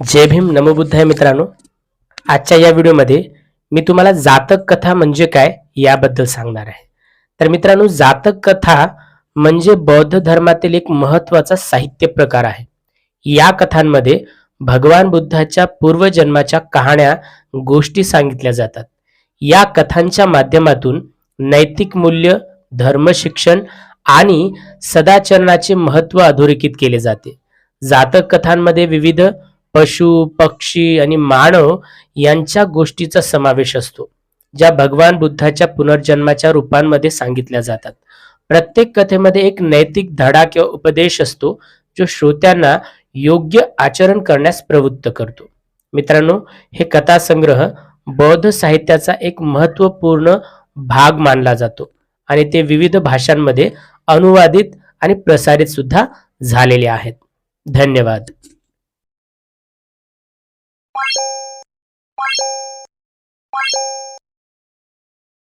जय भीम नमोबुद्धाय मित्रांनो. आजच्या या व्हिडिओमध्ये मी तुम्हाला जातक कथा म्हणजे काय याबद्दल सांगणार आहे. तर मित्रांनो जातक कथा म्हणजे बौद्ध धर्मातील एक महत्त्वाचा साहित्य प्रकार आहे. या कथांमध्ये भगवान बुद्धाच्या पूर्वजन्माच्या कहाण्या गोष्टी सांगितल्या जातात. या कथांच्या माध्यमातून नैतिक मूल्य धर्मशिक्षण आणि सदाचरणाचे महत्त्व अधोरेखित केले जाते. जातक कथांमध्ये विविध पशु पक्षी आणि मानव यांच्या गोष्टीचा समावेश असतो ज्या भगवान बुद्धाच्या पुनर्जन्माच्या रूपांमध्ये सांगितल्या जातात. प्रत्येक कथेमध्ये एक नैतिक धडा किंवा उपदेश असतो जो श्रोत्यांना योग्य आचरण करण्यास प्रवृत्त करतो. मित्रांनो हे कथासंग्रह बौद्ध साहित्याचा एक महत्त्वपूर्ण भाग मानला जातो आणि ते विविध भाषांमध्ये अनुवादित आणि प्रसारित सुद्धा झालेले आहेत. धन्यवाद. you